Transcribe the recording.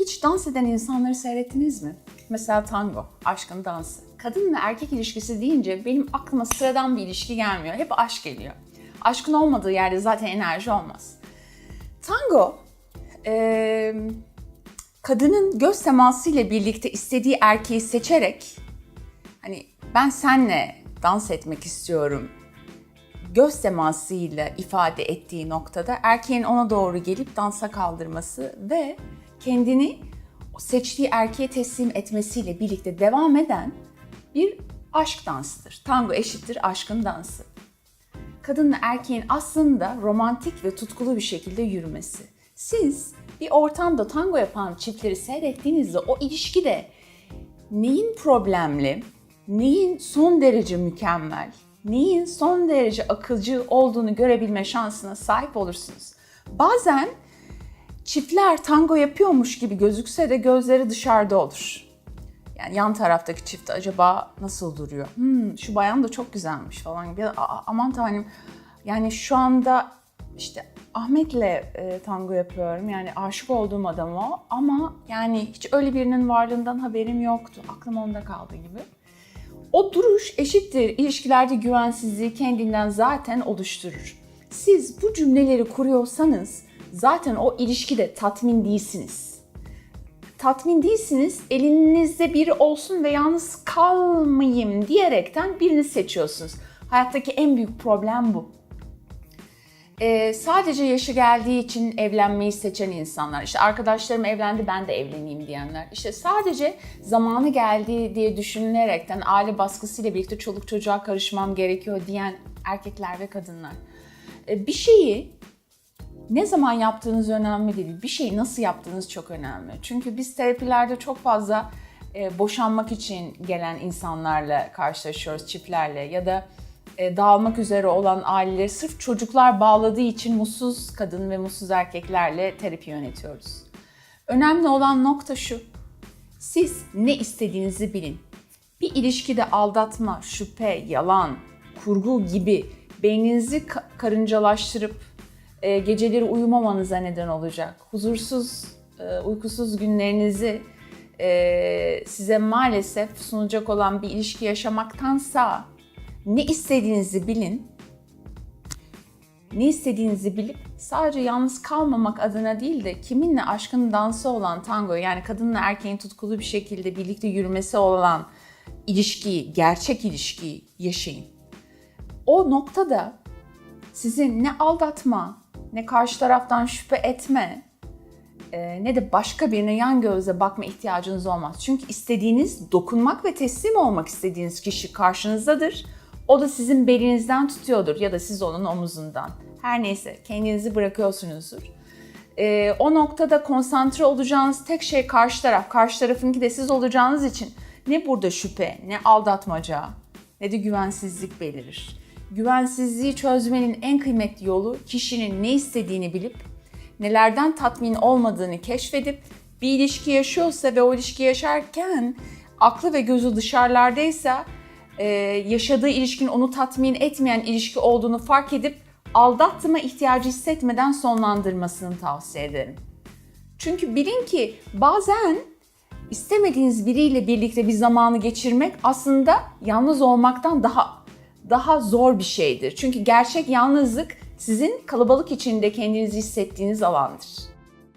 Hiç dans eden insanları seyrettiniz mi? Mesela tango, aşkın dansı. Kadın ve erkek ilişkisi deyince benim aklıma sıradan bir ilişki gelmiyor. Hep aşk geliyor. Aşkın olmadığı yerde zaten enerji olmaz. Tango, eee, kadının göz teması ile birlikte istediği erkeği seçerek hani ben senle dans etmek istiyorum göz temasıyla ifade ettiği noktada erkeğin ona doğru gelip dansa kaldırması ve kendini seçtiği erkeğe teslim etmesiyle birlikte devam eden bir aşk dansıdır. Tango eşittir aşkın dansı. Kadınla erkeğin aslında romantik ve tutkulu bir şekilde yürümesi. Siz bir ortamda tango yapan çiftleri seyrettiğinizde o ilişkide neyin problemli, neyin son derece mükemmel, neyin son derece akılcı olduğunu görebilme şansına sahip olursunuz. Bazen çiftler tango yapıyormuş gibi gözükse de gözleri dışarıda olur. Yani yan taraftaki çift acaba nasıl duruyor? Hmm, şu bayan da çok güzelmiş falan gibi. Aman tanrım. Yani şu anda işte Ahmet'le e, tango yapıyorum. Yani aşık olduğum adam o. Ama yani hiç öyle birinin varlığından haberim yoktu. Aklım onda kaldı gibi. O duruş eşittir ilişkilerde güvensizliği kendinden zaten oluşturur. Siz bu cümleleri kuruyorsanız zaten o ilişkide tatmin değilsiniz. Tatmin değilsiniz, elinizde biri olsun ve yalnız kalmayayım diyerekten birini seçiyorsunuz. Hayattaki en büyük problem bu. Ee, sadece yaşı geldiği için evlenmeyi seçen insanlar, işte arkadaşlarım evlendi ben de evleneyim diyenler, işte sadece zamanı geldi diye düşünülerekten aile baskısıyla birlikte çoluk çocuğa karışmam gerekiyor diyen erkekler ve kadınlar. Ee, bir şeyi ne zaman yaptığınız önemli değil, bir şeyi nasıl yaptığınız çok önemli. Çünkü biz terapilerde çok fazla e, boşanmak için gelen insanlarla karşılaşıyoruz, çiftlerle ya da e, dağılmak üzere olan aileleri sırf çocuklar bağladığı için mutsuz kadın ve mutsuz erkeklerle terapi yönetiyoruz. Önemli olan nokta şu. Siz ne istediğinizi bilin. Bir ilişkide aldatma, şüphe, yalan, kurgu gibi beyninizi ka- karıncalaştırıp e, geceleri uyumamanıza neden olacak. Huzursuz, e, uykusuz günlerinizi e, size maalesef sunacak olan bir ilişki yaşamaktansa ne istediğinizi bilin. Ne istediğinizi bilip sadece yalnız kalmamak adına değil de kiminle aşkın dansı olan tango yani kadınla erkeğin tutkulu bir şekilde birlikte yürümesi olan ilişkiyi, gerçek ilişkiyi yaşayın. O noktada sizin ne aldatma, ne karşı taraftan şüphe etme, e, ne de başka birine yan gözle bakma ihtiyacınız olmaz. Çünkü istediğiniz, dokunmak ve teslim olmak istediğiniz kişi karşınızdadır. O da sizin belinizden tutuyordur ya da siz onun omuzundan. Her neyse kendinizi bırakıyorsunuzdur. E, o noktada konsantre olacağınız tek şey karşı taraf. Karşı tarafınki de siz olacağınız için ne burada şüphe, ne aldatmaca, ne de güvensizlik belirir. Güvensizliği çözmenin en kıymetli yolu kişinin ne istediğini bilip nelerden tatmin olmadığını keşfedip bir ilişki yaşıyorsa ve o ilişki yaşarken aklı ve gözü dışarılardaysa e, yaşadığı ilişkinin onu tatmin etmeyen ilişki olduğunu fark edip aldatma ihtiyacı hissetmeden sonlandırmasını tavsiye ederim. Çünkü bilin ki bazen istemediğiniz biriyle birlikte bir zamanı geçirmek aslında yalnız olmaktan daha daha zor bir şeydir. Çünkü gerçek yalnızlık sizin kalabalık içinde kendinizi hissettiğiniz alandır.